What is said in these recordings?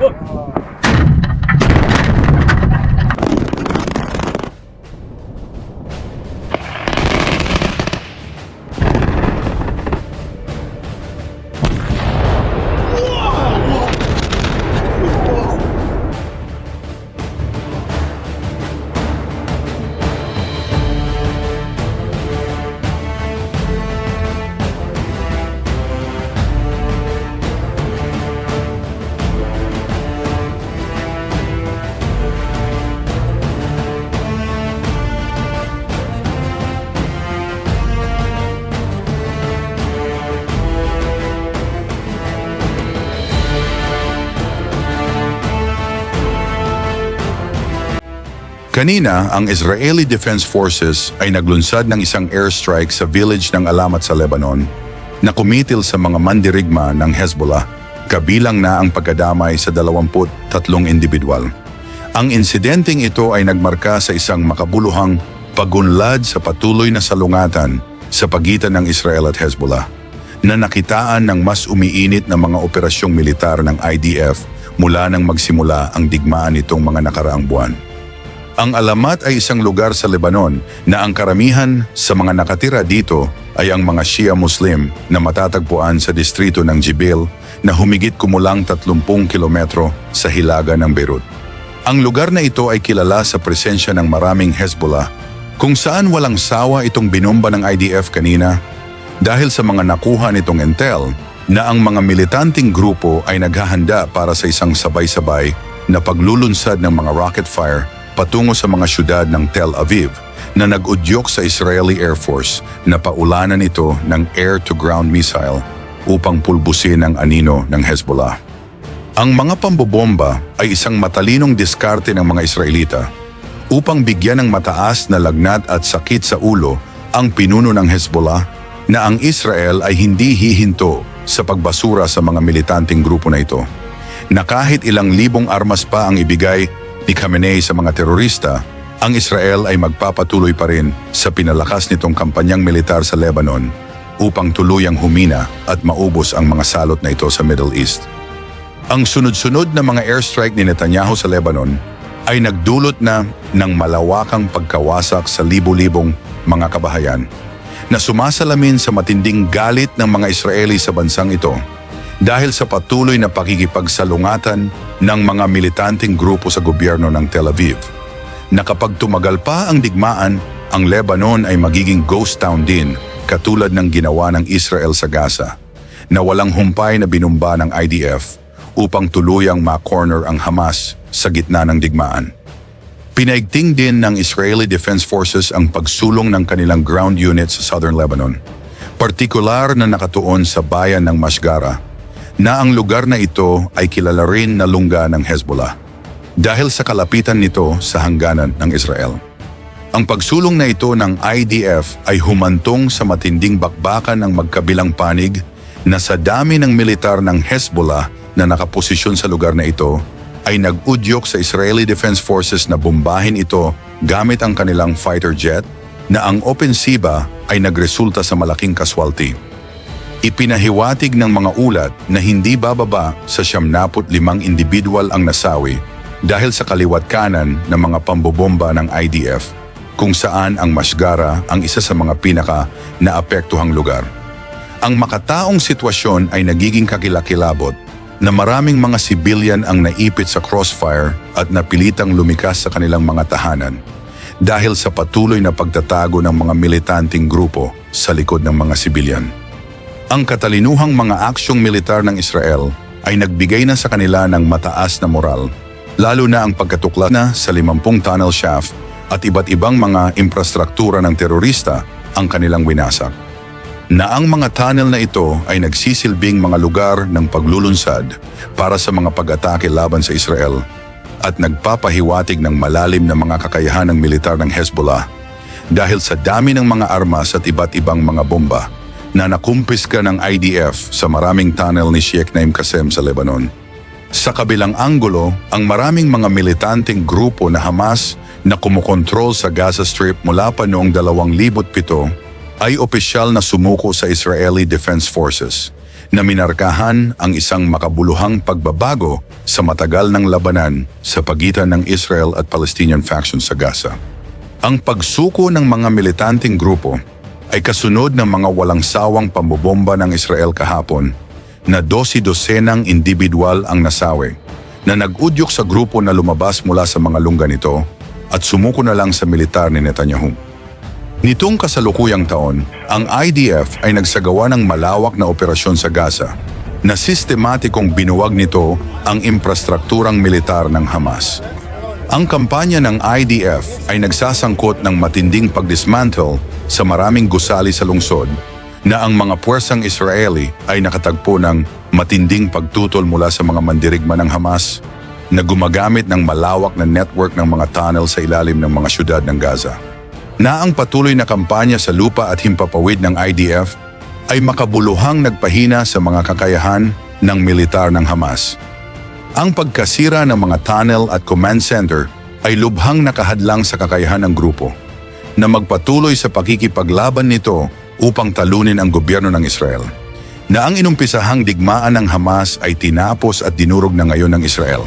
Pô. Kanina, ang Israeli Defense Forces ay naglunsad ng isang airstrike sa village ng Alamat sa Lebanon na kumitil sa mga mandirigma ng Hezbollah, kabilang na ang pagkadamay sa 23 individual. Ang insidenteng ito ay nagmarka sa isang makabuluhang pagunlad sa patuloy na salungatan sa pagitan ng Israel at Hezbollah na nakitaan ng mas umiinit na mga operasyong militar ng IDF mula nang magsimula ang digmaan nitong mga nakaraang buwan. Ang Alamat ay isang lugar sa Lebanon na ang karamihan sa mga nakatira dito ay ang mga Shia Muslim na matatagpuan sa distrito ng Jibil na humigit kumulang 30 kilometro sa hilaga ng Beirut. Ang lugar na ito ay kilala sa presensya ng maraming Hezbollah kung saan walang sawa itong binomba ng IDF kanina dahil sa mga nakuha nitong intel na ang mga militanteng grupo ay naghahanda para sa isang sabay-sabay na paglulunsad ng mga rocket fire patungo sa mga syudad ng Tel Aviv na nag-udyok sa Israeli Air Force na paulanan ito ng air-to-ground missile upang pulbusin ang anino ng Hezbollah. Ang mga pambobomba ay isang matalinong diskarte ng mga Israelita upang bigyan ng mataas na lagnat at sakit sa ulo ang pinuno ng Hezbollah na ang Israel ay hindi hihinto sa pagbasura sa mga militanteng grupo na ito. Na kahit ilang libong armas pa ang ibigay ni Khamenei sa mga terorista, ang Israel ay magpapatuloy pa rin sa pinalakas nitong kampanyang militar sa Lebanon upang tuluyang humina at maubos ang mga salot na ito sa Middle East. Ang sunod-sunod na mga airstrike ni Netanyahu sa Lebanon ay nagdulot na ng malawakang pagkawasak sa libu-libong mga kabahayan na sumasalamin sa matinding galit ng mga Israeli sa bansang ito dahil sa patuloy na pakikipagsalungatan ng mga militanteng grupo sa gobyerno ng Tel Aviv. Na kapag tumagal pa ang digmaan, ang Lebanon ay magiging ghost town din katulad ng ginawa ng Israel sa Gaza na walang humpay na binumba ng IDF upang tuluyang ma-corner ang Hamas sa gitna ng digmaan. Pinaigting din ng Israeli Defense Forces ang pagsulong ng kanilang ground units sa southern Lebanon, partikular na nakatuon sa bayan ng Mashgara, na ang lugar na ito ay kilala rin na lungga ng Hezbollah dahil sa kalapitan nito sa hangganan ng Israel. Ang pagsulong na ito ng IDF ay humantong sa matinding bakbakan ng magkabilang panig na sa dami ng militar ng Hezbollah na nakaposisyon sa lugar na ito ay nag-udyok sa Israeli Defense Forces na bombahin ito gamit ang kanilang fighter jet na ang opensiba ay nagresulta sa malaking kaswalti. Ipinahiwatig ng mga ulat na hindi bababa sa 75 individual ang nasawi dahil sa kaliwat kanan ng mga pambobomba ng IDF kung saan ang Masgara ang isa sa mga pinaka naapektuhang lugar. Ang makataong sitwasyon ay nagiging kakilakilabot na maraming mga civilian ang naipit sa crossfire at napilitang lumikas sa kanilang mga tahanan dahil sa patuloy na pagtatago ng mga militanteng grupo sa likod ng mga civilian. Ang katalinuhang mga aksyong militar ng Israel ay nagbigay na sa kanila ng mataas na moral, lalo na ang pagkatukla na sa 50 tunnel shaft at iba't ibang mga infrastruktura ng terorista ang kanilang winasak. Na ang mga tunnel na ito ay nagsisilbing mga lugar ng paglulunsad para sa mga pag-atake laban sa Israel at nagpapahiwatig ng malalim na mga kakayahan ng militar ng Hezbollah dahil sa dami ng mga armas at iba't ibang mga bomba na nakumpiska ng IDF sa maraming tunnel ni Sheikh Naim Qasem sa Lebanon. Sa kabilang anggulo, ang maraming mga militanteng grupo na Hamas na kumukontrol sa Gaza Strip mula pa noong 2007 ay opisyal na sumuko sa Israeli Defense Forces na minarkahan ang isang makabuluhang pagbabago sa matagal ng labanan sa pagitan ng Israel at Palestinian factions sa Gaza. Ang pagsuko ng mga militanteng grupo ay kasunod ng mga walang sawang pambobomba ng Israel kahapon na dosi-dosenang individual ang nasawi na nag-udyok sa grupo na lumabas mula sa mga lungga nito at sumuko na lang sa militar ni Netanyahu. Nitong kasalukuyang taon, ang IDF ay nagsagawa ng malawak na operasyon sa Gaza na sistematikong binuwag nito ang infrastrukturang militar ng Hamas. Ang kampanya ng IDF ay nagsasangkot ng matinding pagdismantle sa maraming gusali sa lungsod na ang mga puwersang Israeli ay nakatagpo ng matinding pagtutol mula sa mga mandirigma ng Hamas na gumagamit ng malawak na network ng mga tunnel sa ilalim ng mga syudad ng Gaza. Na ang patuloy na kampanya sa lupa at himpapawid ng IDF ay makabuluhang nagpahina sa mga kakayahan ng militar ng Hamas. Ang pagkasira ng mga tunnel at command center ay lubhang nakahadlang sa kakayahan ng grupo na magpatuloy sa pakikipaglaban nito upang talunin ang gobyerno ng Israel. Na ang inumpisahang digmaan ng Hamas ay tinapos at dinurog na ngayon ng Israel.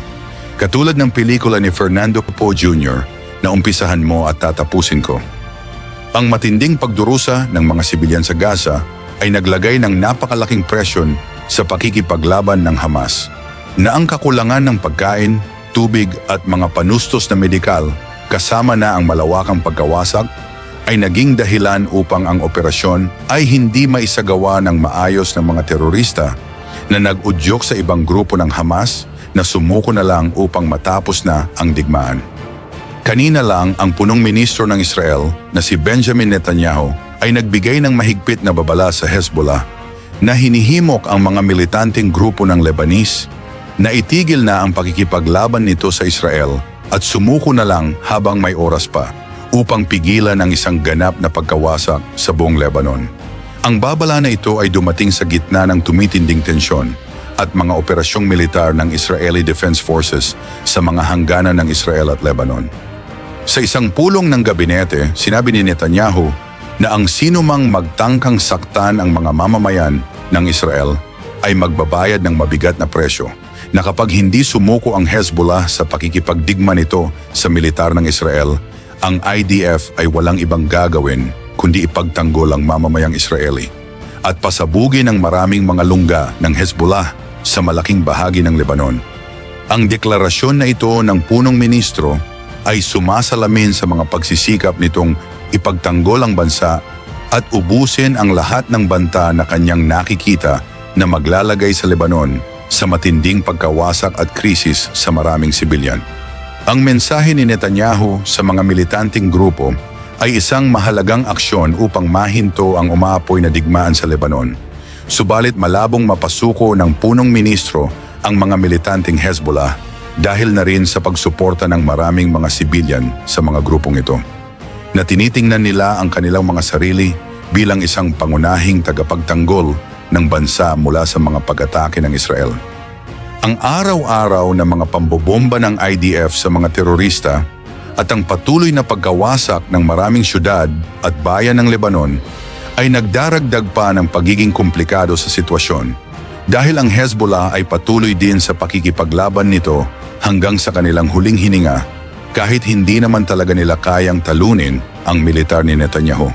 Katulad ng pelikula ni Fernando Poe Jr. na umpisahan mo at tatapusin ko. Ang matinding pagdurusa ng mga sibilyan sa Gaza ay naglagay ng napakalaking presyon sa pakikipaglaban ng Hamas na ang kakulangan ng pagkain, tubig at mga panustos na medikal kasama na ang malawakang pagkawasak ay naging dahilan upang ang operasyon ay hindi maisagawa ng maayos ng mga terorista na nag-udyok sa ibang grupo ng Hamas na sumuko na lang upang matapos na ang digmaan. Kanina lang ang punong ministro ng Israel na si Benjamin Netanyahu ay nagbigay ng mahigpit na babala sa Hezbollah na hinihimok ang mga militanteng grupo ng Lebanese na itigil na ang pakikipaglaban nito sa Israel at sumuko na lang habang may oras pa upang pigilan ang isang ganap na pagkawasak sa buong Lebanon. Ang babala na ito ay dumating sa gitna ng tumitinding tensyon at mga operasyong militar ng Israeli Defense Forces sa mga hangganan ng Israel at Lebanon. Sa isang pulong ng gabinete, sinabi ni Netanyahu na ang sinumang magtangkang saktan ang mga mamamayan ng Israel ay magbabayad ng mabigat na presyo na kapag hindi sumuko ang Hezbollah sa pakikipagdigma nito sa militar ng Israel, ang IDF ay walang ibang gagawin kundi ipagtanggol ang mamamayang Israeli at pasabugin ang maraming mga lungga ng Hezbollah sa malaking bahagi ng Lebanon. Ang deklarasyon na ito ng punong ministro ay sumasalamin sa mga pagsisikap nitong ipagtanggol ang bansa at ubusin ang lahat ng banta na kanyang nakikita na maglalagay sa Lebanon sa matinding pagkawasak at krisis sa maraming sibilyan. Ang mensahe ni Netanyahu sa mga militanteng grupo ay isang mahalagang aksyon upang mahinto ang umaapoy na digmaan sa Lebanon. Subalit malabong mapasuko ng punong ministro ang mga militanteng Hezbollah dahil na rin sa pagsuporta ng maraming mga sibilyan sa mga grupong ito. Na tinitingnan nila ang kanilang mga sarili bilang isang pangunahing tagapagtanggol ng bansa mula sa mga pag-atake ng Israel. Ang araw-araw na mga pambobomba ng IDF sa mga terorista at ang patuloy na pagkawasak ng maraming syudad at bayan ng Lebanon ay nagdaragdag pa ng pagiging komplikado sa sitwasyon dahil ang Hezbollah ay patuloy din sa pakikipaglaban nito hanggang sa kanilang huling hininga kahit hindi naman talaga nila kayang talunin ang militar ni Netanyahu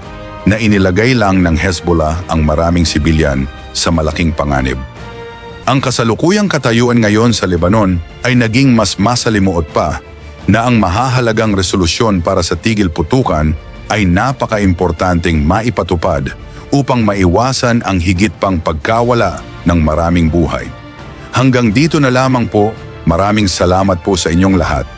na inilagay lang ng Hezbollah ang maraming sibilyan sa malaking panganib. Ang kasalukuyang katayuan ngayon sa Lebanon ay naging mas masalimuot pa na ang mahahalagang resolusyon para sa tigil putukan ay napaka-importanteng maipatupad upang maiwasan ang higit pang pagkawala ng maraming buhay. Hanggang dito na lamang po, maraming salamat po sa inyong lahat